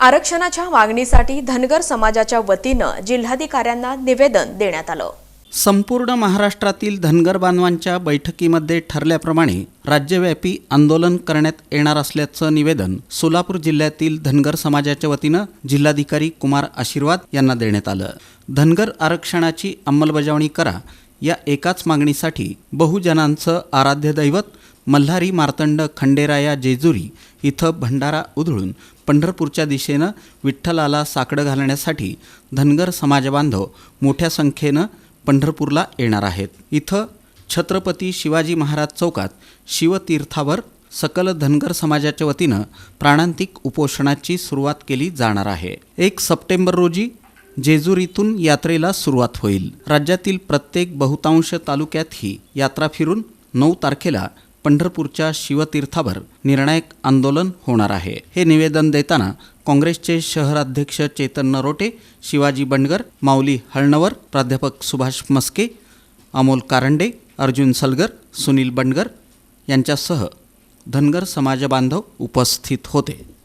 आरक्षणाच्या मागणीसाठी धनगर समाजाच्या वतीनं जिल्हाधिकाऱ्यांना निवेदन देण्यात आलं. संपूर्ण महाराष्ट्रातील धनगर बांधवांच्या बैठकीमध्ये ठरल्याप्रमाणे राज्यव्यापी आंदोलन करण्यात येणार असल्याचं निवेदन सोलापूर जिल्ह्यातील धनगर समाजाच्या वतीनं जिल्हाधिकारी कुमार आशीर्वाद यांना देण्यात आलं. धनगर आरक्षणाची अंमलबजावणी करा या एकाच मागणीसाठी बहुजनांचं आराध्य दैवत मल्हारी मार्तंड खंडेराया जेजुरी इथं भंडारा उधळून पंढरपूरच्या दिशेनं विठ्ठलाला साकडं घालण्यासाठी धनगर समाजबांधव मोठ्या संख्येनं पंढरपूरला येणार आहेत. इथं छत्रपती शिवाजी महाराज चौकात शिवतीर्थावर सकल धनगर समाजाच्या वतीनं प्राणांतिक उपोषणाची सुरुवात केली जाणार आहे. एक सप्टेंबर रोजी जेजुरीतून यात्रेला सुरुवात होईल. राज्यातील प्रत्येक बहुतांश तालुक्यात ही यात्रा फिरून नऊ तारखेला पंढरपूरच्या शिवतीर्थावर निर्णायक आंदोलन होणार आहे. हे निवेदन देताना काँग्रेसचे शहराध्यक्ष चेतन नरोटे शिवाजी बंडगर माऊली हळणवर प्राध्यापक सुभाष मस्के अमोल कारंडे अर्जुन सलगर सुनील बंडगर यांच्यासह धनगर समाजबांधव उपस्थित होते.